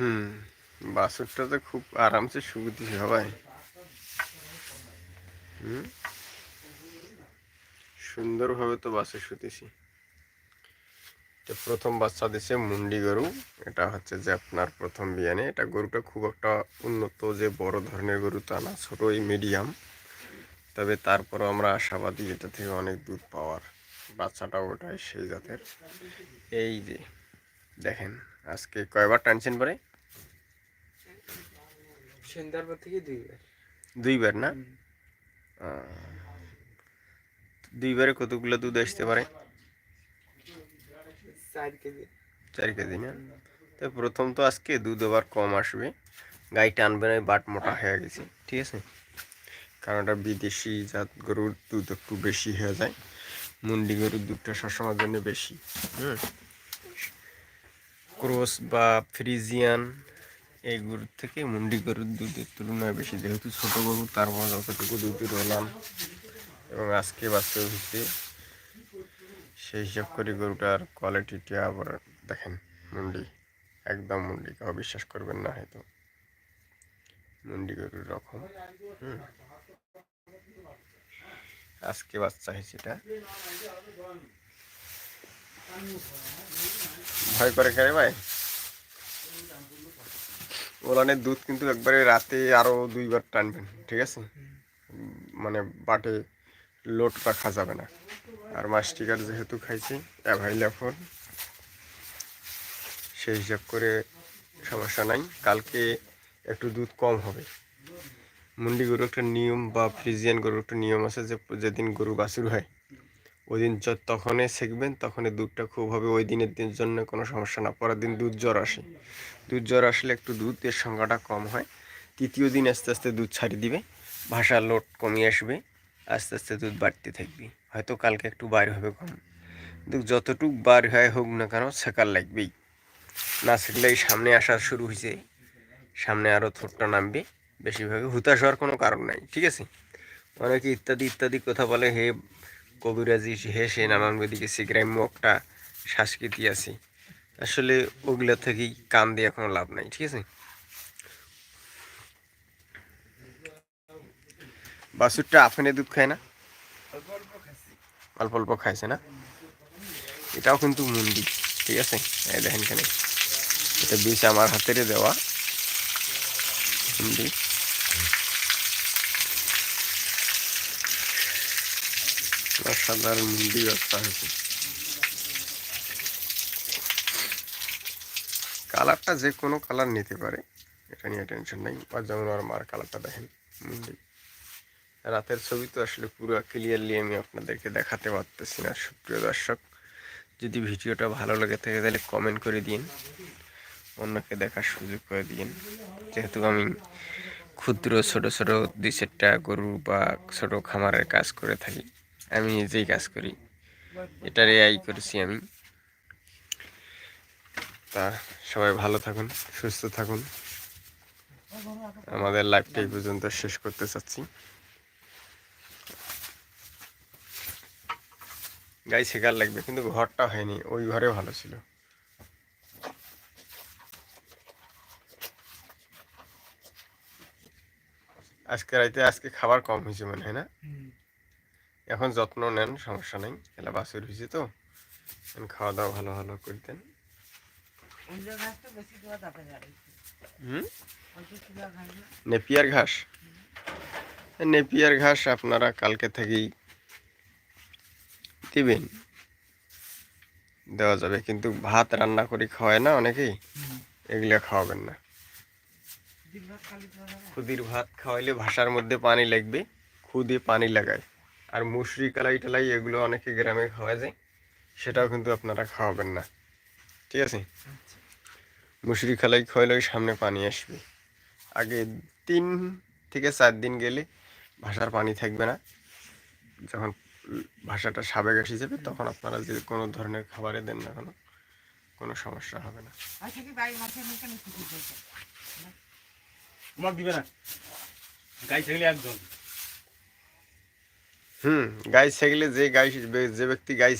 হুম বাছুরটা তো খুব আরামসে সুবিধি সবাই হুম, সুন্দরভাবে তো বাসে শুতেছি। এটা প্রথম বাচ্চা দিছে মুন্ডি গরু, এটা হচ্ছে যে আপনার প্রথম বিয়ানে। এটা গরুটা খুব একটা উন্নত যে বড় ধরনের গরু তা না, ছোটোই মিডিয়াম তবে তারপরও আমরা আশাবাদী এটা থেকে অনেক দুধ পাওয়ার বাচ্চাটাও ওটাই সেই জাতের। এই যে, দেখেন, আজকে কয়বার টানছেন পরে? সন্ধ্যার পর থেকে দুইবার। দুইবার না? দুইবারে কতগুলো দুধ আসতে পারে? চার কেজি। চার কেজি না? তো প্রথম তো আজকে দুধ আবার কম আসবে। গাই টানবে না বাট মোটা হয়ে গেছে। ঠিক আছে? কারণ এটা বিদেশি জাত গরুর দুধ একটু বেশি হয়ে যায়। মুন্ডি গরুর দুধটা সবসময়ের জন্য বেশি। হুম। ক্রস বা ফ্রিজিয়ান এই গরুর থেকে মুন্ডি গরুর দুধের তুলনায় বেশি। যেহেতু ছোট গরু তারপর যতটুকু দুধ রলাম এবং আজকে বাচ্চা হচ্ছে সেই হিসাব করে গরুটার কোয়ালিটিটা আবার দেখেন, মুন্ডি, একদম মুন্ডি, কেউ বিশ্বাস করবেন না হয়তো। মুন্ডি গরুর রকম আজকে বাচ্চা হয়েছে এটা। ভয় করে কেন ভাই? ওলানের দুধ কিন্তু একবারে রাতে আরও দুইবার টানবেন, ঠিক আছে? মানে বাটে লোড রাখা যাবে না। আর মাস্টিকার যেহেতু খাইছি, অ্যাভাইলেবল, সেই হিসাব করে সমস্যা নাই। কালকে একটু দুধ কম হবে। মুন্ডি গরুর একটা নিয়ম বা ফ্রিজিয়ান গরুর একটা নিয়ম আছে যে, যেদিন গরু বাছুর হয় ওই দিন তখনই সেকবেন, তখনই দুধটা খুব হবে। ওই দিনের দিন জন্য কোনো সমস্যা না। পরের দিন দুধ জ্বর আসে। দুধ জ্বর আসলে একটু দুধের সংখ্যাটা কম হয়। তৃতীয় দিন আস্তে আস্তে দুধ ছাড়ি দিবে। ভাষার লোড কমিয়ে আসবে। আস্তে আস্তে দুধ বাড়তে থাকবে। হয়তো কালকে একটু বার হবে কম। কিন্তু যতটুক বার হয় হোক না কেন, সেকার লাগবেই। না সেকলেই সামনে আসা শুরু হয়েছে সামনে আরও থোটটা নামবে। বেশিরভাগ হুতাশ হওয়ার কোনো কারণ নাই। ঠিক আছে? অনেকে ইত্যাদি ইত্যাদি কথা বলে, হে কবিরাজি হে সে নানান বেদিকে সে গ্রাম্য একটা সংস্কৃতি আছে। আসলে ওগুলা থেকেই কান দিয়ে কোনো লাভ নাই, ঠিক আছে? বাসুরটা আফেনে দুধ খায় না? অল্প অল্প খাইছে না? এটাও কিন্তু মুন্ডি, ঠিক আছে? দেখেন কেন এটা বীজ আমার হাতেরে দেওয়া মুন্ডি। সাধারণ মুন্ডি ব্যবসা হয়েছে। কালারটা যে কোনো কালার নিতে পারে, এটা নিয়ে টেনশন নেই। আর যেমন আর মার কালারটা দেখেন, মুন্ডি। রাতের ছবি তো আসলে পুরো ক্লিয়ারলি আমি আপনাদেরকে দেখাতে পারতেছি না। সুপ্রিয় দর্শক, যদি ভিডিওটা ভালো লাগে থাকে তাহলে কমেন্ট করে দিন, অন্যকে দেখার সুযোগ করে দিন। যেহেতু আমি ক্ষুদ্র ছোট ছোট দুই চারটা গরু বা ছোট খামারের কাজ করে থাকি। আমি নিজেই কাজ করি। এটার এআই করেছি আমি। তা সবাই ভালো থাকুন, সুস্থ থাকুন। আমাদের লাইফটা এই পর্যন্ত শেষ করতে চাচ্ছি। গাই শেখার লাগবে, কিন্তু ঘরটা হয়নি, ওই ঘরে ভালো ছিল। আজকে রাইতে আজকে খাবার কম হয়েছে মনে হয় না? এখন যত্ন নেন সমস্যা নেই। এলা বাছুর হয়েছে তো। খাওয়া দাওয়া ভালো ভালো করতেন। অন্য ঘাসটা বেশি দেওয়া যাবে না হুম? অল্প একটু দেওয়া ঘাস না? নেপিয়ার ঘাস? নেপিয়ার ঘাস আপনারা কালকে থেকেই দিবেন। দেওয়া যাবে। কিন্তু ভাত রান্না করে খাওয়ায় না অনেকেই? এগুলো খাওয়াবেন না। দিন খুদির ভাত খাওয়াইলে ভাষার মধ্যে পানি লাগবে। খুদে পানি লাগায়। আর মুসরি কালাই টালাই এগুলো অনেকে গ্রামে খাওয়া যায় সেটাও কিন্তু আপনারা খাওয়াবেন না। ঠিক আছে? মুসরি খালাই খাওয়াইলে ওই সামনে পানি আসবে। আগে তিন থেকে চার দিন গেলে ভাষার পানি থাকবে না। যখন ভাষাটা সাবেক এসে যাবে তখন আপনারা যে কোনো ধরনের খাবারে দেন না কেন কোনো সমস্যা হবে না। আচ্ছা তোমার দিবে না। গাই থাকলে একজন। হুম গাই ছেগলে যে গাই যে ব্যক্তি গাই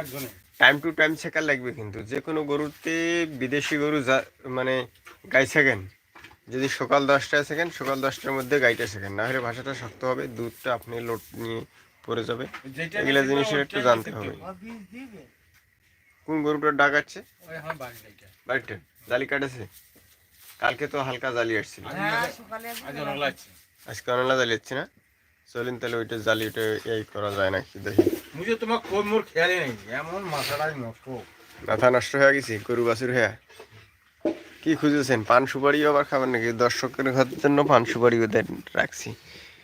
একজনে। টাইম টু টাইম ছেঁকা লাগবে কিন্তু। যে কোনো গরুতে বিদেশি গরু যা মানে গাই ছেঁকেন যদি সকাল দশটায় ছেঁকেন সকাল দশটার মধ্যে গাইটা শেখেন। না হলে ভাষাটা শক্ত হবে দুধটা আপনি লোড নিয়ে পড়ে যাবে। এগুলা জিনিসের একটু জানতে হবে। কোন গরুটার ডাকাচ্ছে বাড়িটা জালি কাটেছে কালকে তো হালকা জালি আসছিল। হ্যাঁ আজকে অনলা জালি যাচ্ছে না? চলেন তাহলে ওইটা জালি ওইটা এই করা যায় নাকি? দেখি। মুঝে তোমার কোন মোর খেয়ালই নেই। এমন মাথাটাই নষ্ট। মাথা নষ্ট হয়ে গেছে গরু বাছুর হয়ে। কি খুঁজেছেন? পান সুপারি আবার খাবেন নাকি? দর্শকের ঘরের জন্য পান সুপারি ওদের রাখছি।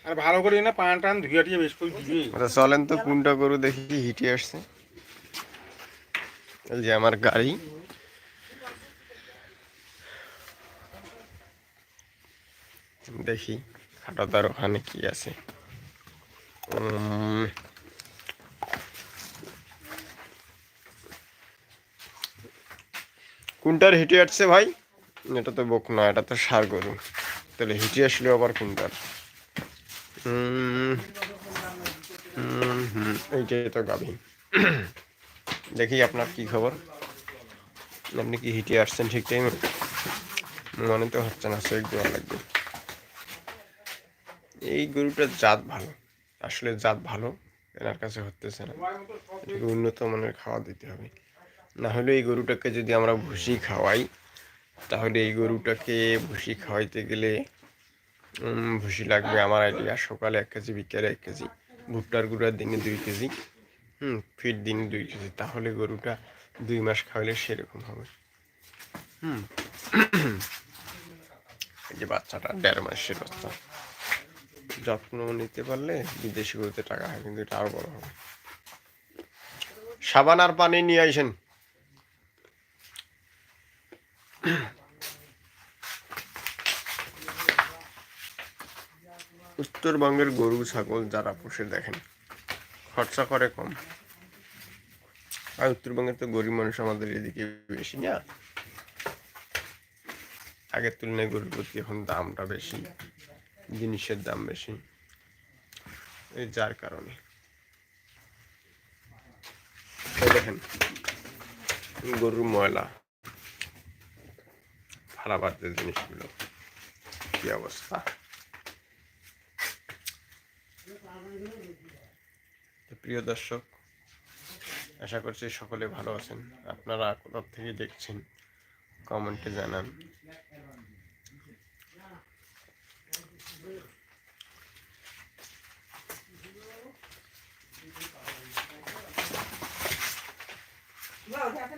আর ভালো করে না পান টান ধুয়ে টুয়ে বেশ করে দিবি। আচ্ছা চলেন তো কোনটা গরু দেখি কি হিটে আসছে। এই যে আমার গাড়ি। দেখি খাটাতার ওখানে কি আছে। কোনটার হিটে আসছে ভাই? এটা তো বক না, এটা তো সার গরু। তাহলে হিটে আসলে আবার কোনটার? এইটাই তো গাভী। দেখি আপনার কি খবর। আপনি কি হিটে আসছেন ঠিক টাইমে মনে তো হচ্ছে না দেওয়া লাগবে। এই গরুটার জাত ভালো। আসলে জাত ভালো, এনার কাছে হতেছে না। এটাকে উন্নত মানের খাওয়া দিতে হবে। না হলে এই গরুটাকে যদি আমরা ভুসি খাওয়াই, তাহলে এই গরুটাকে ভুসি খাওয়াইতে গেলে ভুসি লাগবে আমার আইডিয়া সকালে এক কেজি, বিকেলে এক কেজি, ভুট্টার গুঁড়া দিনে দুই কেজি, হুম, ফিট দিনে দুই কেজি। তাহলে গরুটা দুই মাস খাওয়ালে সেরকম হবে। হুম। এই যে বাচ্চাটা, দেড় মাসের বাচ্চা। যত্ন নিতে পারলে বিদেশি গরুতে টাকা হয়, কিন্তু এটা আরও বড় হবে। সাবান আর পানি নিয়ে আইসেন। উত্তরবঙ্গের গরু, ছাগল যারা পোষে, দেখেন, খরচা করে কম। আর উত্তরবঙ্গে তো গরিব মানুষ আমাদের এদিকে বেশি না। আগের তুলনায় গরুর প্রতি এখন দামটা বেশি। জিনিসের দাম বেশি। যার কারণে। দেখেন, গরুর ময়লা। ফালাবার যে জিনিসগুলো, কি অবস্থা? প্রিয় দর্শক, আশা করছি সকলে ভালো আছেন। আপনারা কোথা থেকে দেখছেন, কমেন্টে জানান। না